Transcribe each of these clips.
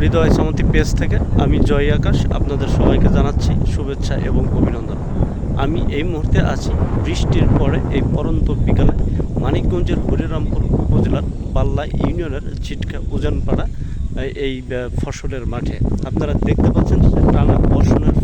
হৃদয় সামন্তী page থেকে আমি জয় আকাশ আপনাদের সবাইকে জানাচ্ছি শুভেচ্ছা এবং অভিনন্দন। আমি এই মুহূর্তে আছি বৃষ্টির পরে এই পরন্ত বিকালে মানিকগঞ্জের হরিরামপুর উপজেলার পাল্লা ইউনিয়নের ছিটকা উজানপাড়া এই- ফসলের মাঠে। আপনারা দেখতে পাচ্ছেন টানা বর্ষণের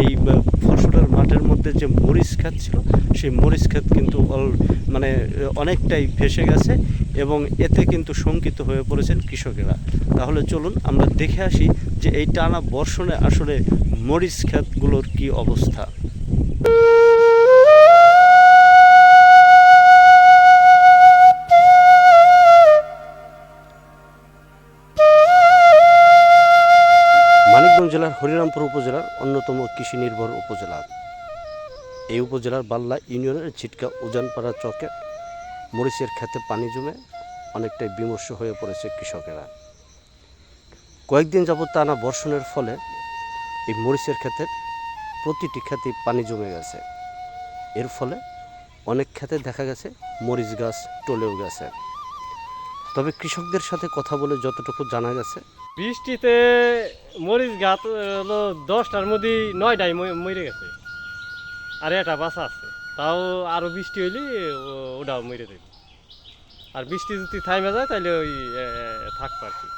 এই ফসলের মাঠের মধ্যে যে মরিচ খাত ছিল, সেই মরিচ খাত কিন্তু অল- মানে অনেকটাই ভেসে গেছে এবং এতে কিন্তু শঙ্কিত হয়ে পড়েছেন কৃষকেরা। তাহলে চলুন আমরা দেখে আসি যে এই টানা বর্ষণে আসলে মরিচ খাতগুলোর কী অবস্থা। মানিকগঞ্জ জেলার হরিরামপুর উপজেলার অন্যতম কৃষি নির্ভর উপজেলা। এই উপজেলার বাল্লা ইউনিয়নের ছিটকা উজানপাড়া চকে মরিচের খেতে পানি জমে অনেকটাই বিমর্ষ হয়ে পড়েছে কৃষকেরা। কয়েকদিন যাবত টানা বর্ষণের ফলে এই মরিচের ক্ষেতের প্রতিটি ক্ষেতে পানি জমে গেছে। এর ফলে অনেক ক্ষেতে দেখা গেছে মরিচ গাছ, টলেও গেছে। তবে কৃষকদের সাথে কথা বলে যতটুকু জানা গেছে। বৃষ্টিতে মরিচ গাছ হলো দশটার মধ্যে নয়টাই মরে গেছে। আর এটা বাসা আছে। তাও আরও বৃষ্টি হইলে ওটাও মরে দেবে আর বৃষ্টি যদি থাইমে যায় তাহলে ওই এ, থাকব আর কি।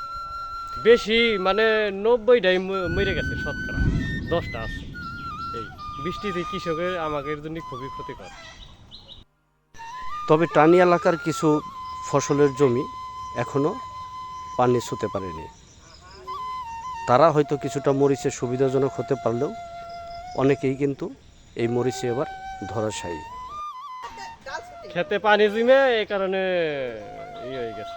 বেশি মানে নব্বইটাই মরে গেছে শতকরা। দশটা আছে। এই বৃষ্টিতে কৃষকের আমাদের জন্য খুবই ক্ষতিকর। তবে টানি এলাকার কিছু ফসলের জমি এখনও পানি ছুতে পারেনি। তারা হয়তো কিছুটা মরিচে সুবিধাজনক হতে পারলেও অনেকেই কিন্তু এই মরিচে এবার ধরাশায়ী। খেতে পানি জমে এই কারণে ইয়ে হয়ে গেছে।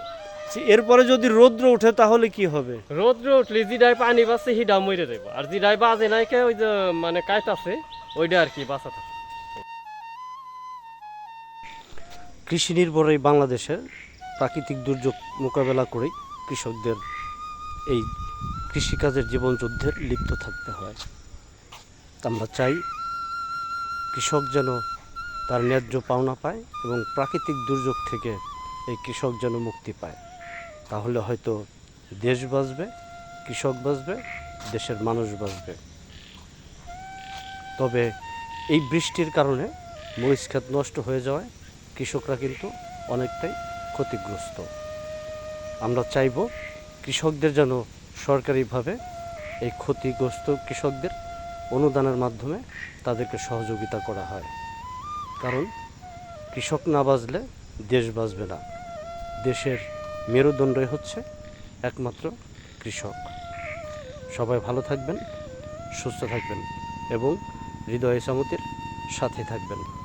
এরপরে যদি রৌদ্র উঠে তাহলে কি হবে? রোদ্র উঠলে যেটাই পানি বাঁচছে সেটা মরে যাব আর যেটাই বাজে নাই কে ওই যে মানে কাইট আছে ওইটা আর কি বাঁচা থাকে। কৃষি নির্ভর এই বাংলাদেশের প্রাকৃতিক দুর্যোগ মোকাবেলা করেই কৃষকদের এই কৃষিকাজের জীবনযুদ্ধের লিপ্ত থাকতে হয়। আমরা চাই কৃষক যেন তার ন্যায্য পাওনা পায় এবং প্রাকৃতিক দুর্যোগ থেকে এই কৃষক যেন মুক্তি পায়। তাহলে হয়তো দেশ বাঁচবে, কৃষক বাঁচবে, দেশের মানুষ বাঁচবে। তবে এই বৃষ্টির কারণে মরিচ ক্ষেত নষ্ট হয়ে যাওয়ায় কৃষকরা কিন্তু অনেকটাই ক্ষতিগ্রস্ত। আমরা চাইব কৃষকদের যেন সরকারিভাবে এই ক্ষতিগ্রস্ত কৃষকদের অনুদানের মাধ্যমে তাদেরকে সহযোগিতা করা হয়। কারণ কৃষক না বাঁচলে দেশ বাঁচবে না। দেশের মেরুদণ্ডই হচ্ছে একমাত্র কৃষক। সবাই ভালো থাকবেন, সুস্থ থাকবেন এবং হৃদয় সামতির সাথে থাকবেন।